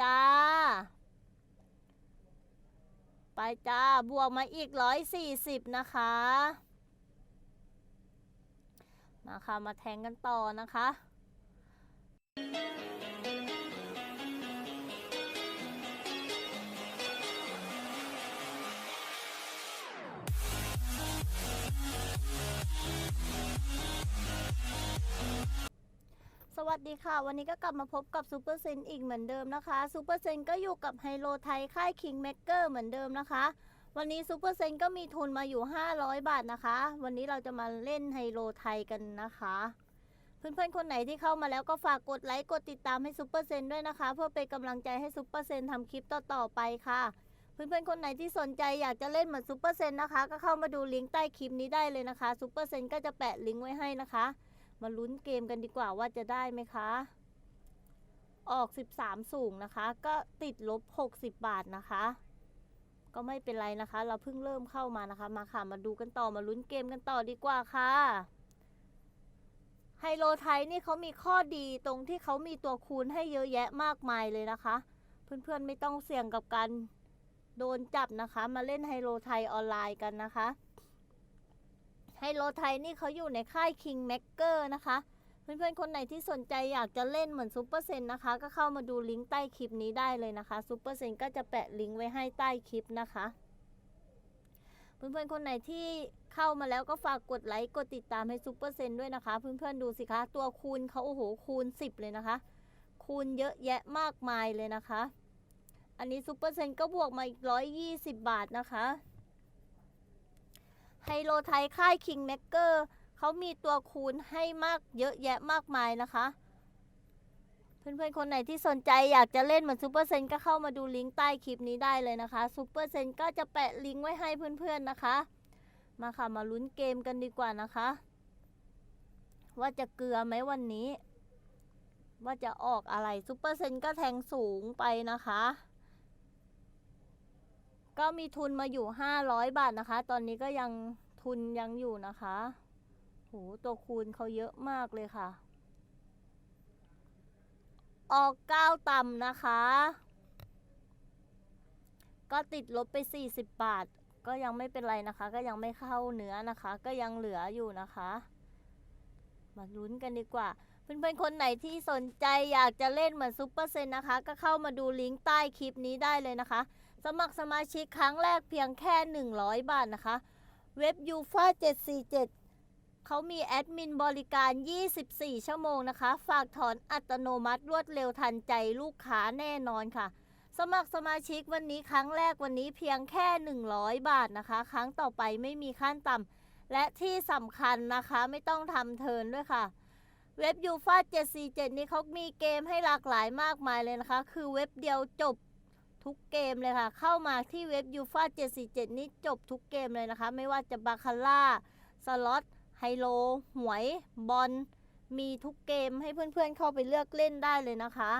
จ้า ไปจ้า บวกมาอีกร้อยสี่สิบนะคะ มาค่ะ มาแทงกันต่อนะคะ วัสดีค่ะ วันนี้ก็กลับมาพบกับซูเปอร์เซนอีกเหมือนเดิมนะคะซูเปอร์เซนก็อยู่กับไฮโลไทยค่ายคิงแมกเกอร์เหมือนเดิมนะคะ วันนี้ซูเปอร์เซนก็มีทุนมาอยู่ 500 บาทนะคะ วันนี้เราจะมาเล่นไฮโลไทยกันนะคะ เพื่อนๆคนไหนที่เข้ามาแล้วก็ฝากกดไลค์กดติดตามให้ซูเปอร์เซนด้วยนะคะ เพื่อเป็นกำลังใจให้ซูเปอร์เซนทำคลิปต่อๆไปค่ะ เพื่อนๆคนไหนที่สนใจอยากจะเล่นเหมือนซูเปอร์เซนนะคะ ก็เข้ามาดูลิงก์ใต้คลิปนี้ได้เลยนะคะซูเปอร์เซนก็จะแปะลิงก์ไว้ให้นะคะ มาลุ้นเกมกันดีกว่าว่าจะได้ไหมคะ ออก 13 สูงนะคะ ก็ติดลบ 60 บาทนะคะ ก็ไม่เป็นไรนะคะ เราเพิ่งเริ่มเข้ามานะคะ มาค่ะมาดูกันต่อมาลุ้นเกมกันต่อดีกว่าค่ะ ไฮโลไทยนี่เขามีข้อดีตรงที่เขามีตัวคูณให้เยอะแยะมากมายเลยนะคะ เพื่อนๆไม่ต้องเสี่ยงกับการโดนจับนะคะ มาเล่นไฮโลไทยออนไลน์กันนะคะ ไฮโลไทยนี่เขาอยู่ในค่าย King Maker นะคะ เพื่อนๆ คนไหนที่สนใจอยากจะเล่นเหมือนซูเปอร์เซนนะคะ ก็เข้ามาดูลิงก์ใต้คลิปนี้ได้เลยนะคะซูเปอร์เซนก็จะแปะลิงก์ไว้ให้ใต้คลิปนะคะ เพื่อนๆ คนไหนที่เข้ามาแล้วก็ฝากกดไลค์กดติดตามให้ซูเปอร์เซนด้วยนะคะ เพื่อนๆ ดูสิคะ ตัวคูณเขาโอ้โหคูณ 10 เลยนะคะ คูณเยอะแยะมากมายเลยนะคะ อันนี้ซูเปอร์เซนก็บวกมาอีก120 บาทนะคะ ไฮโลไทยค่าย King Maker เขามีตัวคูณให้มากเยอะแยะมากมายนะคะ เพื่อนๆ คนไหนที่สนใจอยากจะเล่นเหมือนซูเปอร์เซนก็เข้ามาดูลิงก์ใต้คลิปนี้ได้เลยนะคะซูเปอร์เซนก็จะแปะลิงก์ไว้ให้เพื่อนๆนะคะ มาค่ะมาลุ้นเกมกันดีกว่านะคะ ว่าจะเกลือไหมวันนี้ ว่าจะออกอะไรซูเปอร์เซนก็แทงสูงไปนะคะ ก็มีทุนมาอยู่ 500 บาทนะคะ ตอนนี้ก็ยังทุนยังอยู่นะคะโหตัวคูณเขาเยอะมากเลยค่ะ ออกเก้าต่ำนะคะ ก็ติดลบไป 40 บาท ก็ยังไม่เป็นไรนะคะ ก็ยังไม่เข้าเนื้อนะคะ ก็ยังเหลืออยู่นะคะ มาลุ้นกันดีกว่า เพื่อนๆ คนไหนที่สนใจอยากจะเล่นเหมือนซุปเปอร์เซนนะคะ ก็เข้ามาดูลิงก์ใต้คลิปนี้ได้เลยนะคะ สมัครสมาชิกครั้งแรกเพียงแค่ 100 บาทนะคะ เว็บยูฟา747 เขามีแอดมินบริการ 24 ชั่วโมงนะคะ ฝากถอนอัตโนมัติรวดเร็วทันใจลูกค้าแน่นอนค่ะ สมัครสมาชิกวันนี้ครั้งแรกวันนี้เพียงแค่ 100 บาทนะคะ ครั้งต่อไปไม่มีขั้นต่ำและที่สำคัญนะคะไม่ต้องทำเทิร์นด้วยค่ะเว็บยูฟา747 นี้เขามีเกมให้หลากหลายมากมายเลยนะคะ คือเว็บเดียวจบ ทุกเกมเลยค่ะ เข้ามาที่เว็บยูฟา747 นี้จบทุกเกมเลยนะคะ ไม่ว่าจะบาคาร่า สล็อต ไฮโล หวย บอล มีทุกเกมให้เพื่อนๆเข้าไปเลือกเล่นได้เลยนะคะ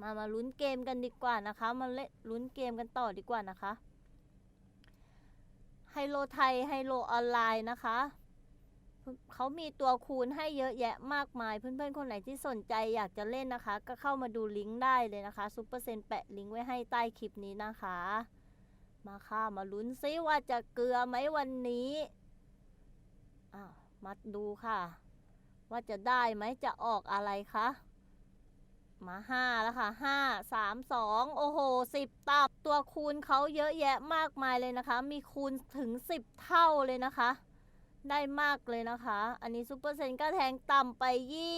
มามาลุ้นเกมกันดีกว่านะคะ มาเล่นลุ้นเกมกันต่อดีกว่านะคะ ไฮโลไทย ไฮโลออนไลน์นะคะ เขามีตัวคูณให้เยอะแยะมากมาย เพื่อนๆ คนไหนที่สนใจอยากจะเล่นนะคะ ก็เข้ามาดูลิงก์ได้เลยนะคะซุปเปอร์เซนแปะลิงก์ไว้ให้ใต้คลิปนี้นะคะ มาค่ะมาลุ้นซิว่าจะเกลือไหมวันนี้อ้าวมาดูค่ะ ว่าจะได้ไหมจะออกอะไรคะมาห้าแล้วค่ะห้าสามสองโอ้โหสิบตับตัวคูณเขาเยอะแยะมากมายเลยนะคะ มีคูณถึงสิบเท่าเลยนะคะ ได้มากเลยนะคะ อันนี้ซูเปอร์เซนก็แทงต่ำไป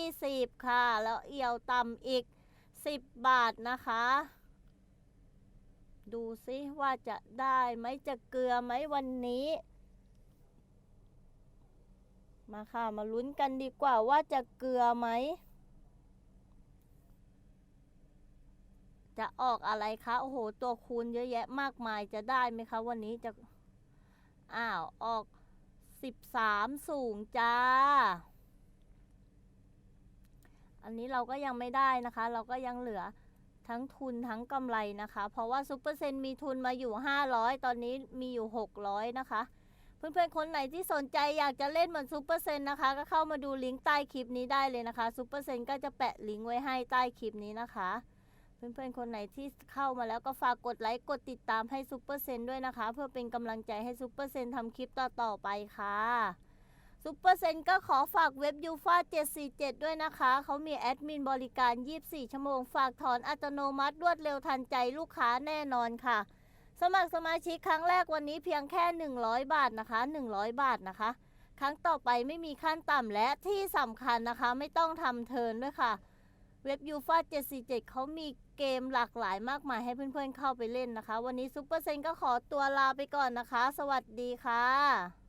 20 ค่ะ แล้วเอียวต่ำอีก 10 บาทนะคะ ดูซิว่าจะได้ไหมจะเกลือไหมวันนี้ มาค่ะ มาลุ้นกันดีกว่าว่าจะเกลือไหม จะออกอะไรคะ โอ้โห ตัวคูณเยอะแยะมากมายจะได้ไหมคะ วันนี้จะ อ้าว ออก 13 สูงจ้า อันนี้เราก็ยังไม่ได้นะคะ เราก็ยังเหลือทั้งทุนทั้งกำไรนะคะ เพราะว่าซูเปอร์เซนมีทุนมาอยู่ 500 ตอนนี้มีอยู่ 600 นะคะ เพื่อนๆ คนไหนที่สนใจอยากจะเล่นเหมือนซูเปอร์เซนนะคะ ก็เข้ามาดูลิงก์ใต้คลิปนี้ได้เลยนะคะซูเปอร์เซนก็จะแปะลิงก์ไว้ให้ใต้คลิปนี้นะคะ เพื่อนๆ คนไหนที่เข้ามาแล้วก็ฝากกดไลค์กดติดตามให้ซุปเปอร์เซนด้วยนะคะ เพื่อเป็นกำลังใจให้ซุปเปอร์เซนทำคลิปต่อๆไปค่ะซุปเปอร์เซนก็ขอฝากเว็บยูฟา747 ด้วยนะคะ เขามีแอดมินบริการ 24 ชั่วโมง ฝากถอนอัตโนมัติรวดเร็วทันใจลูกค้าแน่นอนค่ะ สมัครสมาชิกครั้งแรกวันนี้เพียงแค่ 100 บาทนะคะ 100 บาทนะคะ ครั้งต่อไปไม่มีขั้นต่ำและที่สำคัญนะคะ ไม่ต้องทำเทิร์นด้วยค่ะ เว็บยูฟา747 เขามีเกมหลากหลายมากมายให้เพื่อนๆเข้าไปเล่นนะคะ วันนี้ซุปเปอร์เซนก็ขอตัวลาไปก่อนนะคะ สวัสดีค่ะ